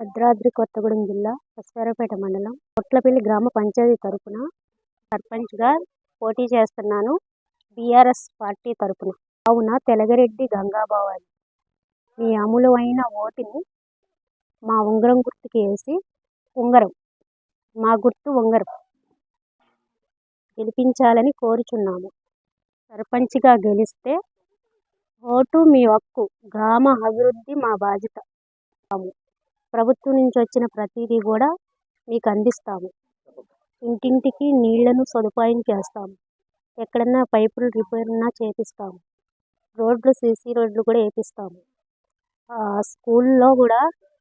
భద్రాద్రి కొత్తగూడెం జిల్లా అశ్వారావుపేట మండలం కొట్లపల్లి గ్రామ పంచాయతీ తరపున సర్పంచ్గా పోటీ చేస్తున్నాను బీఆర్ఎస్ పార్టీ తరపున. కావున తెలగరెడ్డి గంగాభవాని. మీ అమలువైన ఓటుని మా ఉంగరం గుర్తుకి వేసి ఉంగరం మా గుర్తు ఉంగరం గెలిపించాలని కోరుచున్నాము. సర్పంచ్గా గెలిస్తే ఓటు మీ హక్కు గ్రామ అభివృద్ధి మా బాధ్యత. ప్రభుత్వం నుంచి వచ్చిన ప్రతిదీ కూడా మీకు అందిస్తాము. ఇంటింటికి నీళ్ళను సదుపాయం చేస్తాము. ఎక్కడన్నా పైపులు రిపేర్ ఉన్నా చేపిస్తాము. రోడ్లు సీసీ రోడ్లు కూడా వేపిస్తాము స్కూల్లో కూడా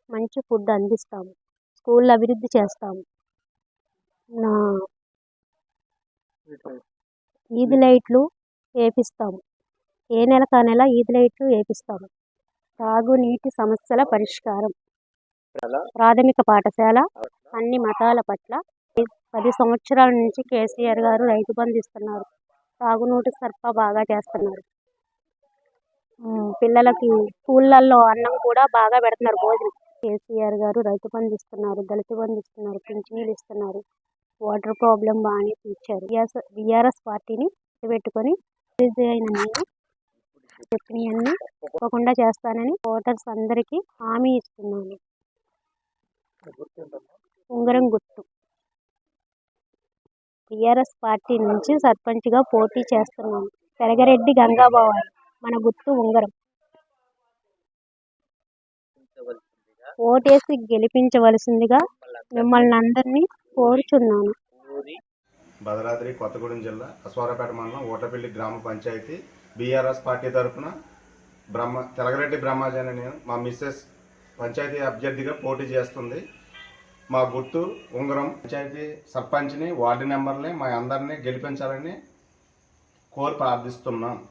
మంచి ఫుడ్ అందిస్తాము. స్కూల్ అభివృద్ధి చేస్తాము. నా వీధి లైట్లు వేపిస్తాము ఏ నెలకు ఆ నెల వీధి లైట్లు వేపిస్తాము తాగునీటి సమస్యల పరిష్కారం. ప్రాథమిక పాఠశాల. అన్ని మతాల పట్ల పది సంవత్సరాల నుంచి కేసీఆర్ గారు రైతు బంధు ఇస్తున్నారు. తాగునీటి సరఫరా బాగా చేస్తున్నారు. పిల్లలకి స్కూళ్ళల్లో అన్నం కూడా బాగా పెడుతున్నారు భోజనం. కేసీఆర్ గారు రైతు బంధు ఇస్తున్నారు దళిత బంధు ఇస్తున్నారు పింఛనీలు ఇస్తున్నారు. వాటర్ ప్రాబ్లం బాగానే తీర్చారు. బీఆర్ఎస్ పార్టీని పెట్టుకొని అయిన నేను చెప్పినవన్నీ తప్పకుండా చేస్తానని ఓటర్స్ అందరికీ హామీ ఇస్తున్నాను. ఉంగరం గుర్తు టీఆర్ఎస్ పార్టీ నుంచి సర్పంచ్గా పోటీ చేస్తున్నాను పెరగరెడ్డి గంగాభవాని మన గుర్తు ఉంగరం. ఓటేసి గెలిపించవలసిందిగా మిమ్మల్ని అందరినీ కోరుచున్నాను. భద్రాద్రి కొత్తగూడెం జిల్లా అశ్వారపేట మండలం ఓటపల్లి గ్రామ పంచాయతీ బీఆర్ఎస్ పార్టీ తరఫున బ్రహ్మ తెలగరెడ్డి బ్రహ్మాజన్ నేను మా మిస్సెస్ పంచాయతీ అభ్యర్థిగా పోటీ చేస్తుంది. మా గుర్తు ఉంగరం పంచాయతీ సర్పంచ్ని వార్డు మెంబర్ని మా అందరినీ గెలిపించాలని కోరి ప్రార్థిస్తున్నాం.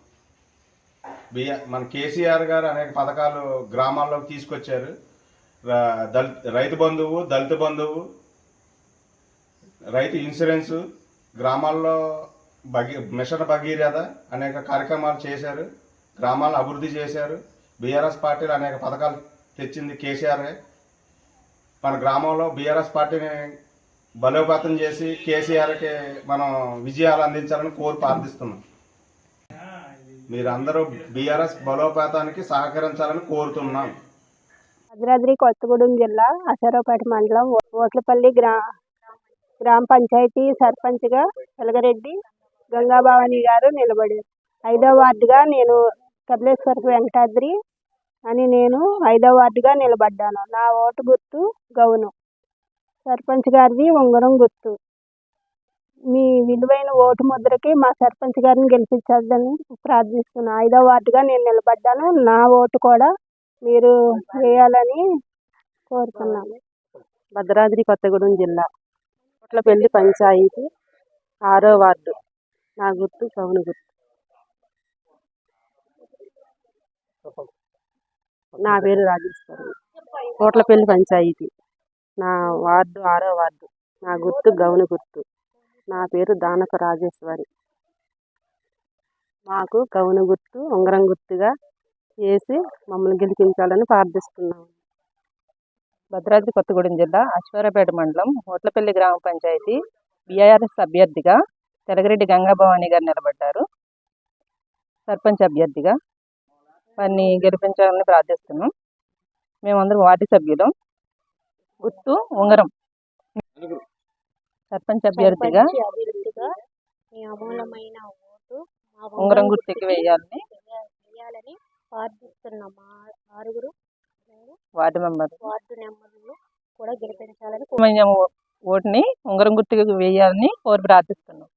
బిఆర్ మన కేసీఆర్ గారు అనేక పథకాలు గ్రామాల్లోకి తీసుకొచ్చారు. దళిత రైతు బంధువు దళిత బంధువు రైతు ఇన్సూరెన్సు గ్రామాల్లో భగీ మిషన్ భగీరథ అనేక కార్యక్రమాలు చేశారు. గ్రామాలను అభివృద్ధి చేశారు. బీఆర్ఎస్ పార్టీలు అనేక పథకాలు తెచ్చింది కేసీఆర్ మన గ్రామంలో బీఆర్ఎస్ పార్టీని బలోపేతం చేసి కేసీఆర్కి మనం విజయాలు అందించాలని కోరి ప్రార్థిస్తున్నాం. మీరందరూ బీఆర్ఎస్ బలోపేతానికి సహకరించాలని కోరుతున్నాం. భద్రాద్రి కొత్తగూడెం జిల్లా అసరావుపేట మండలం ఓట్లపల్లి గ్రా గ్రామ పంచాయతీ సర్పంచ్గా వెలగరెడ్డి గంగాభవాని గారు నిలబడారు. ఐదో వార్డుగా నేను కపిలేశ్వర వెంకటాద్రి అని నేను ఐదో వార్డుగా నిలబడ్డాను. నా ఓటు గుర్తు గౌను. సర్పంచ్ గారిది ఉంగరం గుర్తు. మీ విలువైన ఓటు ముద్రకి మా సర్పంచ్ గారిని గెలిపించాలని ప్రార్థిస్తున్నాను ఐదో వార్డుగా నేను నిలబడ్డాను. నా ఓటు కూడా మీరు వేయాలని కోరుతున్నాను. భద్రాద్రి కొత్తగూడెం జిల్లా. కొట్లపల్లి పంచాయతీ ఆరో వార్డు. నా గుర్తు కవును గుర్తు. నా పేరు రాజేశ్వరి. కోట్లపల్లి పంచాయతీ. నా వార్డు ఆరో వార్డు. నా గుర్తు గౌన గుర్తు. నా పేరు దానక రాజేశ్వరి. మాకు గౌన గుర్తు ఉంగరం గుర్తుగా చేసి మమ్మల్ని గెలిపించాలని ప్రార్థిస్తున్నాము భద్రాద్రి కొత్తగూడెం జిల్లా అశ్వారపేట మండలం ఓట్లపల్లి గ్రామ పంచాయతీ బీఆర్ఎస్ అభ్యర్థిగా తెలగరెడ్డి గంగాభవాని గారు నిలబడ్డారు. సర్పంచ్ అభ్యర్థిగా వారిని గెలిపించాలని ప్రార్థిస్తున్నాం. మేమందరం వార్డు సభ్యులం. గుర్తు ఉంగరం. సర్పంచ్ అభ్యర్థిగా అమూలమైన ఓటు ఉంగరం గుర్తుకి వేయాలని వేయాలని ప్రార్థిస్తున్నాం. మా ఆరుగురు వార్డు మెంబర్ వార్డు నెంబర్లు కూడా గెలిపించాలని ఓటుని ఉంగరం గుర్తుకి వేయాలని కోరి ప్రార్థిస్తున్నాం.